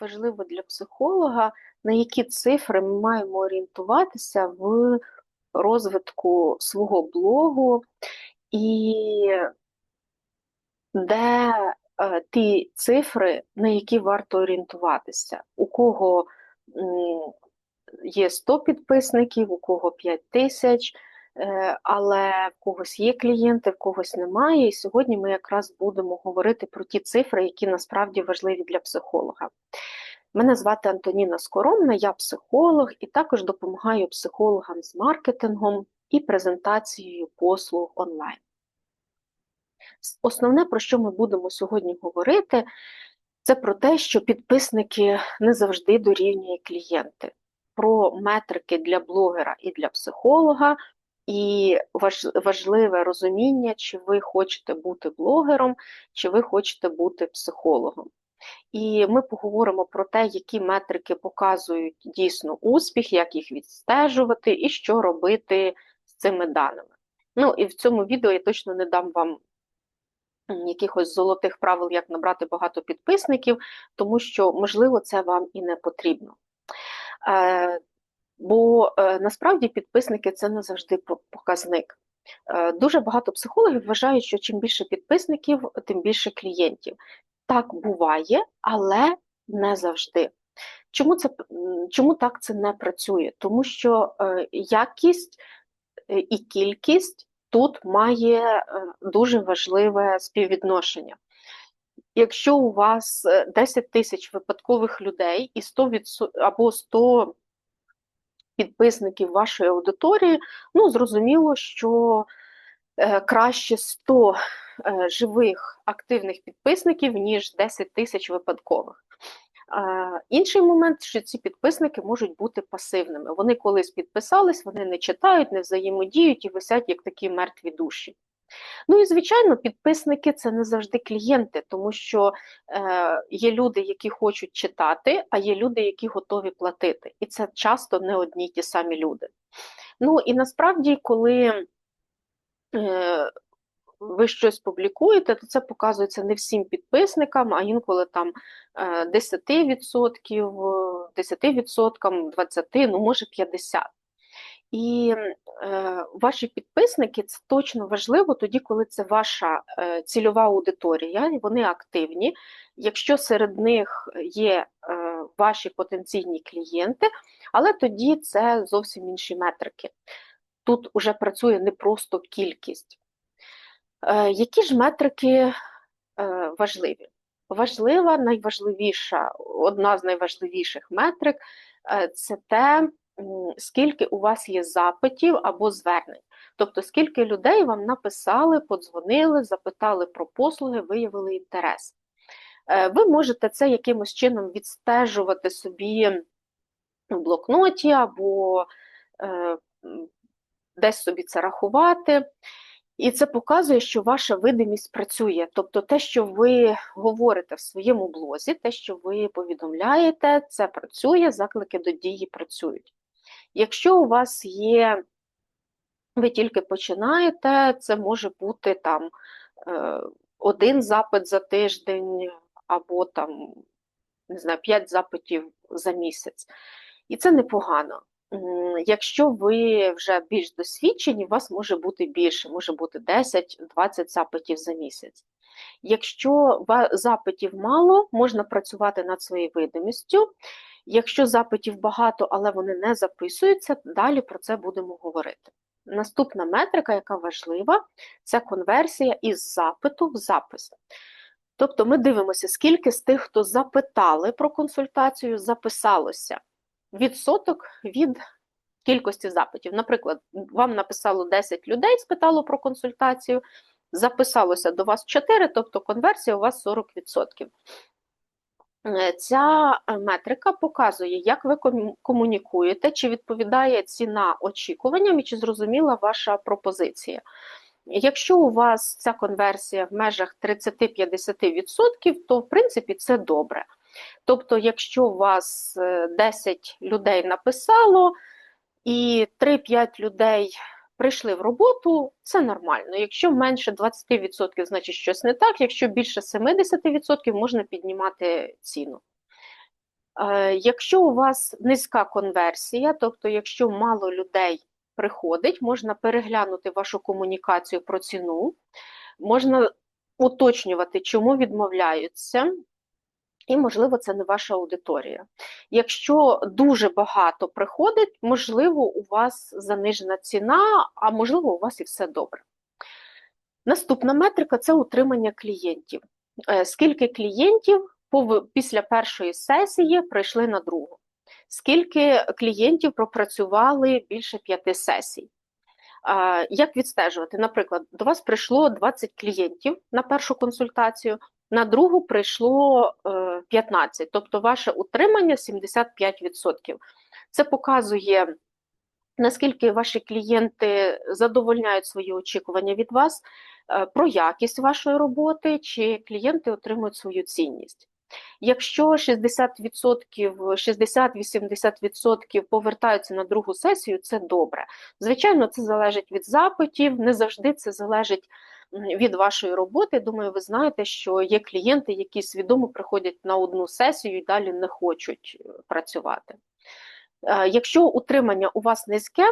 важливо для психолога, на які цифри ми маємо орієнтуватися в розвитку свого блогу, і де е, ті цифри, на які варто орієнтуватися, у кого є 100 підписників, у кого 5 тисяч, але в когось є клієнти, в когось немає. І сьогодні ми якраз будемо говорити про ті цифри, які насправді важливі для психолога. Мене звати Антоніна Скоромна, я психолог і також допомагаю психологам з маркетингом і презентацією послуг онлайн. Основне, про що ми будемо сьогодні говорити, це про те, що підписники не завжди дорівнює клієнти, про метрики для блогера і для психолога, і важливе розуміння, чи ви хочете бути блогером, чи ви хочете бути психологом. І ми поговоримо про те, які метрики показують дійсно успіх, як їх відстежувати і що робити з цими даними. Ну і в цьому відео я точно не дам вам якихось золотих правил, як набрати багато підписників, тому що, можливо, це вам і не потрібно. Бо е, насправді підписники це не завжди показник. Е, Дуже багато психологів вважають, що чим більше підписників, тим більше клієнтів. Так буває, але не завжди. Чому це чому так це не працює? Тому що е, якість і кількість тут має дуже важливе співвідношення. Якщо у вас 10 тисяч випадкових людей і 100 або 100 підписників вашої аудиторії, ну зрозуміло, що краще 100 живих активних підписників, ніж 10 тисяч випадкових. Інший момент, що ці підписники можуть бути пасивними. Вони колись підписались, вони не читають, не взаємодіють і висять як такі мертві душі. Ну і, звичайно, підписники це не завжди клієнти, тому що е, є люди, які хочуть читати, а є люди, які готові платити. І це часто не одні й ті самі люди. Ну і насправді, коли е, ви щось публікуєте, то це показується не всім підписникам, а інколи там 10%, 10%, 20%, ну може 50%. І е, ваші підписники це точно важливо тоді, коли це ваша е, цільова аудиторія, вони активні. Якщо серед них є е, ваші потенційні клієнти, але тоді це зовсім інші метрики. Тут вже працює не просто кількість. Е, які ж метрики е, важливі? Важлива, найважливіша, одна з найважливіших метрик е, це те, скільки у вас є запитів або звернень. Тобто, скільки людей вам написали, подзвонили, запитали про послуги, виявили інтерес. Ви можете це якимось чином відстежувати собі в блокноті або десь собі це рахувати. І це показує, що ваша видимість працює. Тобто те, що ви говорите в своєму блозі, те, що ви повідомляєте, це працює, заклики до дії працюють. Якщо у вас є, ви тільки починаєте, це може бути там е, один запит за тиждень, або там, не знаю, п'ять запитів за місяць. І це непогано. Якщо ви вже більш досвідчені, у вас може бути більше, може бути 10-20 запитів за місяць. Якщо запитів мало, можна працювати над своєю видимістю. Якщо запитів багато, але вони не записуються, далі про це будемо говорити. Наступна метрика, яка важлива, це конверсія із запиту в запис. Тобто ми дивимося, скільки з тих, хто запитали про консультацію, записалося відсоток від кількості запитів. Наприклад, вам написало 10 людей, спитало про консультацію, записалося до вас 4, тобто конверсія у вас 40%. Е, ця е, метрика показує, як ви комунікуєте, чи відповідає ціна очікуванням і чи зрозуміла ваша пропозиція. Якщо у вас ця конверсія в межах 30-50%, то в принципі це добре. Тобто, якщо у вас 10 е, людей написало і 3-5 людей прийшли в роботу, це нормально. Якщо менше 20%, значить щось не так, якщо більше 70%, можна піднімати ціну. Е, якщо у вас низька конверсія, тобто, якщо мало людей приходить, можна переглянути вашу комунікацію про ціну, можна уточнювати, чому відмовляються. І, можливо, це не ваша аудиторія. Якщо дуже багато приходить, можливо, у вас занижена ціна, а можливо, у вас і все добре. Наступна метрика це утримання клієнтів. Е, скільки клієнтів після першої сесії прийшли на другу? Скільки клієнтів пропрацювали більше п'яти сесій? Як відстежувати? Наприклад, до вас прийшло 20 клієнтів на першу консультацію, на другу прийшло 15%, тобто ваше утримання 75%. Це показує, наскільки ваші клієнти задовольняють свої очікування від вас, е, про якість вашої роботи, чи клієнти отримують свою цінність. Якщо 60%, 60-80% повертаються на другу сесію, це добре. Звичайно, це залежить від запитів, не завжди це залежить від вашої роботи. Думаю, ви знаєте, що є клієнти, які свідомо приходять на одну сесію і далі не хочуть е, працювати. Е, якщо утримання у вас низьке,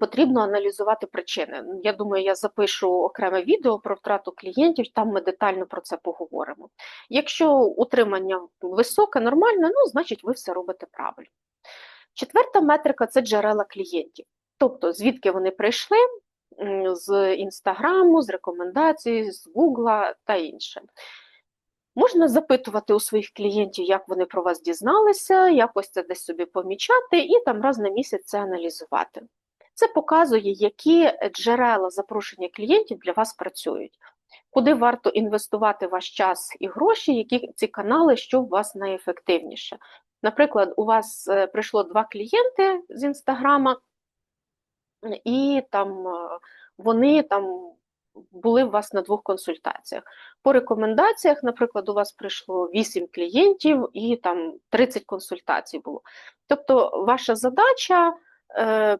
Потрібно аналізувати причини. Я думаю, я запишу окреме відео про втрату клієнтів, там ми детально про це поговоримо. Якщо утримання високе, нормальне, ну, значить ви все робите правильно. Четверта метрика це джерела клієнтів. Тобто, звідки вони прийшли з інстаграму, з рекомендацій, з Гугла та інше. Можна запитувати у своїх клієнтів, як вони про вас дізналися, якось це десь собі помічати, і там раз на місяць це аналізувати. Це показує, які джерела запрошення клієнтів для вас працюють, куди варто інвестувати ваш час і гроші, які ці канали, що у вас найефективніше. Наприклад, у вас е, прийшло два клієнти з інстаграма, і там е, вони там були у вас на двох консультаціях. По рекомендаціях, наприклад, у вас прийшло 8 клієнтів і там 30 консультацій було. Тобто, ваша задача. Е,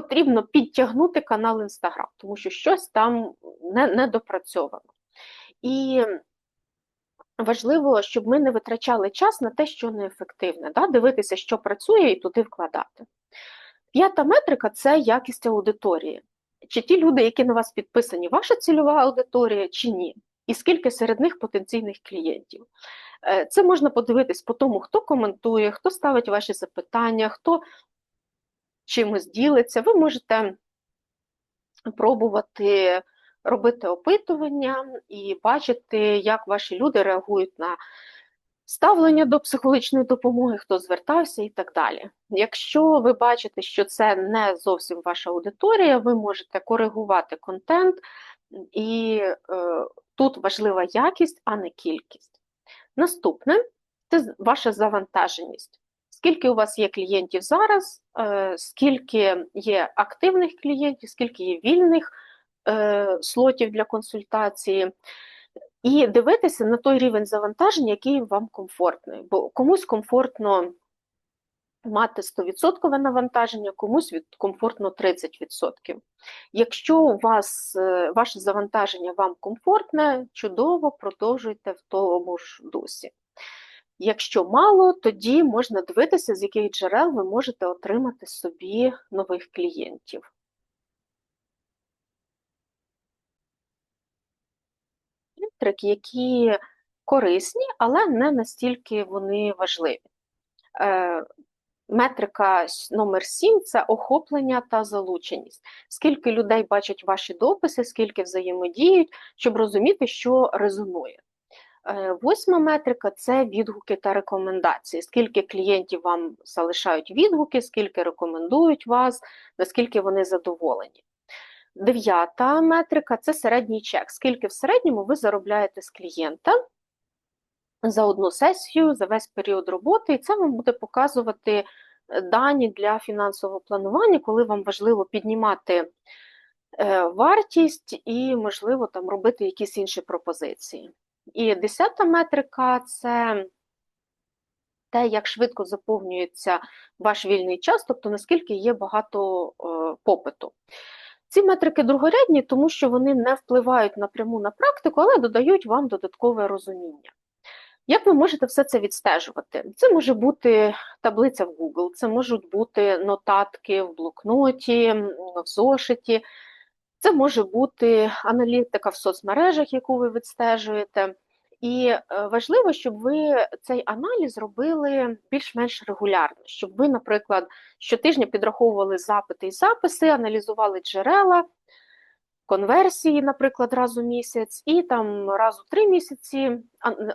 потрібно підтягнути канал Інстаграм, тому що щось там не, не допрацьовано. І важливо, щоб ми не витрачали час на те, що неефективне, да? дивитися, що працює, і туди вкладати. П'ята метрика це якість аудиторії. Чи ті люди, які на вас підписані, ваша цільова аудиторія, чи ні? І скільки серед них потенційних клієнтів. Е, це можна подивитись по тому, хто коментує, хто ставить ваші запитання, хто чимось ділиться, ви можете пробувати робити опитування і бачити, як ваші люди реагують на ставлення до психологічної допомоги, хто звертався і так далі. Якщо ви бачите, що це не зовсім ваша аудиторія, ви можете коригувати контент, і е, тут важлива якість, а не кількість. Наступне це ваша завантаженість. Скільки у вас є клієнтів зараз, е, скільки є активних клієнтів, скільки є вільних е, слотів для консультації, і дивитися на той рівень завантаження, який вам комфортний. Бо комусь комфортно мати 100% навантаження, комусь від комфортно 30%. Якщо у вас е, ваше завантаження вам комфортне, чудово продовжуйте в тому ж дусі. Якщо мало, тоді можна дивитися, з яких джерел ви можете отримати собі нових клієнтів. Метрики, які корисні, але не настільки вони важливі. Е, метрика номер 7 це охоплення та залученість. Скільки людей бачать ваші дописи, скільки взаємодіють, щоб розуміти, що резонує. Е, восьма метрика це відгуки та рекомендації. Скільки клієнтів вам залишають відгуки, скільки рекомендують вас, наскільки вони задоволені. Дев'ята метрика це середній чек. Скільки в середньому ви заробляєте з клієнта за одну сесію, за весь період роботи, і це вам буде показувати е, дані для фінансового планування, коли вам важливо піднімати е, вартість і, можливо, там робити якісь інші пропозиції. І десята метрика це те, як швидко заповнюється ваш вільний час, тобто наскільки є багато е, попиту. Ці метрики другорядні, тому що вони не впливають напряму на практику, але додають вам додаткове розуміння. Як ви можете все це відстежувати? Це може бути таблиця в Google, це можуть бути нотатки в блокноті, в зошиті, це може бути аналітика в соцмережах, яку ви відстежуєте. І е, важливо, щоб ви цей аналіз робили більш-менш регулярно, щоб ви, наприклад, щотижня підраховували запити і записи, аналізували джерела, конверсії, наприклад, раз у місяць, і там раз у три місяці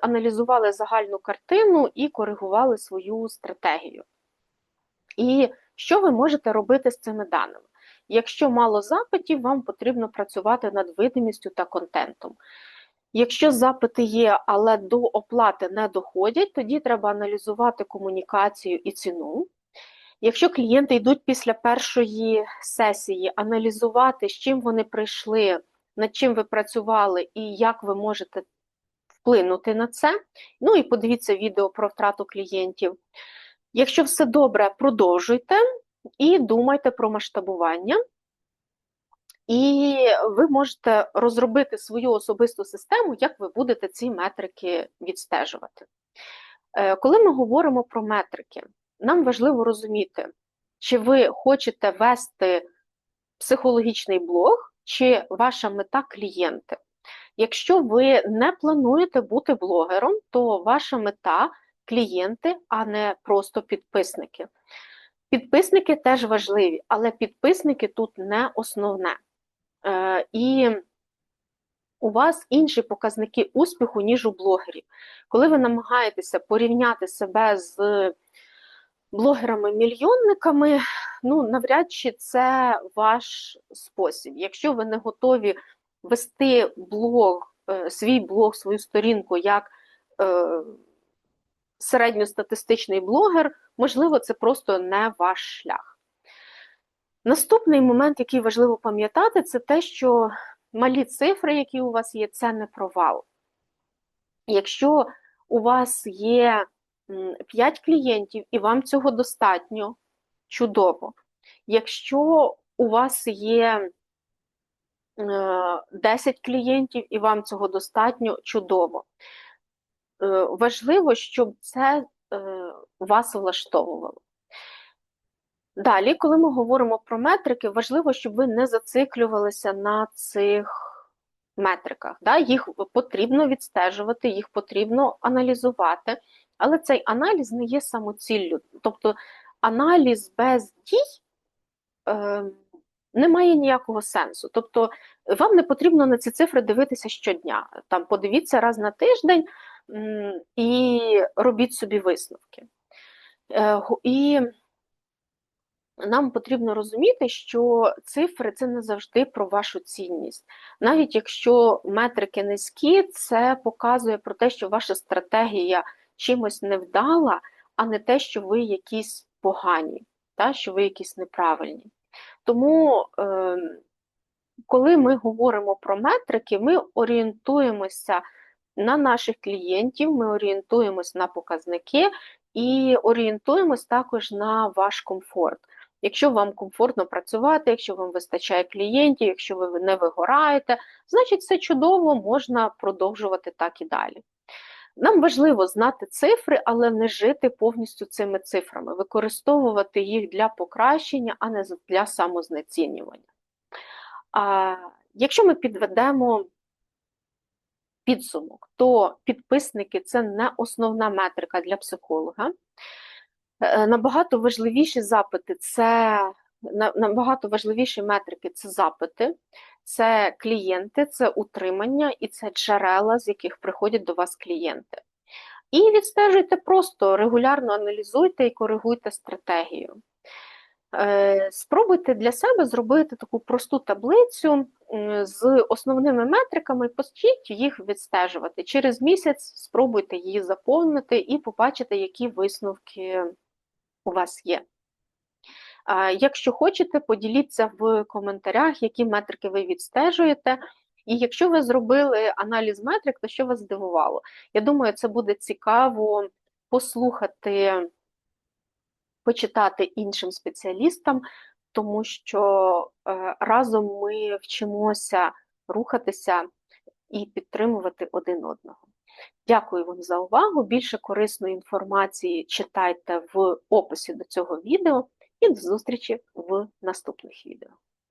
аналізували загальну картину і коригували свою стратегію. І що ви можете робити з цими даними? Якщо мало запитів, вам потрібно працювати над видимістю та контентом. Якщо запити є, але до оплати не доходять, тоді треба аналізувати комунікацію і ціну. Якщо клієнти йдуть після першої сесії, аналізувати, з чим вони прийшли, над чим ви працювали і як ви можете вплинути на це. Ну і подивіться відео про втрату клієнтів. Якщо все добре, продовжуйте і думайте про масштабування. І ви можете розробити свою особисту систему, як ви будете ці метрики відстежувати. Е, коли ми говоримо про метрики, нам важливо розуміти, чи ви хочете вести психологічний блог, чи ваша мета клієнти. Якщо ви не плануєте бути блогером, то ваша мета клієнти, а не просто підписники. Підписники теж важливі, але підписники тут не основне. Е, І у вас інші показники успіху, ніж у блогерів. Коли ви намагаєтеся порівняти себе з блогерами-мільйонниками, ну, навряд чи це ваш спосіб. Якщо ви не готові вести блог, е, свій блог, свою сторінку як е, середньостатистичний блогер, можливо, це просто не ваш шлях. Наступний момент, який важливо пам'ятати, це те, що малі цифри, які у вас є, це не провал. Якщо у вас є 5 клієнтів і вам цього достатньо, чудово. Якщо у вас є 10 е, клієнтів і вам цього достатньо, чудово. Е, важливо, щоб це е, вас влаштовувало. Далі, коли ми говоримо про метрики, важливо, щоб ви не зациклювалися на цих метриках. Да? Їх потрібно відстежувати, їх потрібно аналізувати, але цей аналіз не є самоціллю. Тобто аналіз без дій е, не має ніякого сенсу. Тобто, вам не потрібно на ці цифри дивитися щодня. Там Подивіться раз на тиждень і робіть собі висновки. Е, і нам потрібно розуміти, що цифри це не завжди про вашу цінність. Навіть якщо метрики низькі, це показує про те, що ваша стратегія чимось невдала, а не те, що ви якісь погані, та, що ви якісь неправильні. Тому, е, коли ми говоримо про метрики, ми орієнтуємося на наших клієнтів, ми орієнтуємось на показники і орієнтуємось також на ваш комфорт. Якщо вам комфортно працювати, якщо вам вистачає клієнтів, якщо ви не вигораєте, значить все чудово, можна продовжувати так і далі. Нам важливо знати цифри, але не жити повністю цими цифрами, використовувати їх для покращення, а не для самознецінювання. А Якщо ми підведемо підсумок, то підписники це не основна метрика для психолога. Е, набагато важливіші запити це набагато важливіші метрики це запити, це клієнти, це утримання і це джерела, з яких приходять до вас клієнти. І відстежуйте просто, регулярно аналізуйте і коригуйте стратегію. Е, спробуйте для себе зробити таку просту таблицю з основними метриками, почніть їх відстежувати. Через місяць спробуйте її заповнити і побачите, які висновки у вас є. Якщо хочете, поділіться в коментарях, які метрики ви відстежуєте. І якщо ви зробили аналіз метрик, то що вас здивувало? Я думаю, це буде цікаво послухати, почитати іншим спеціалістам, тому що е, разом ми вчимося рухатися і підтримувати один одного. Дякую вам за увагу. Більше корисної інформації читайте в описі до цього відео і до зустрічі в наступних відео.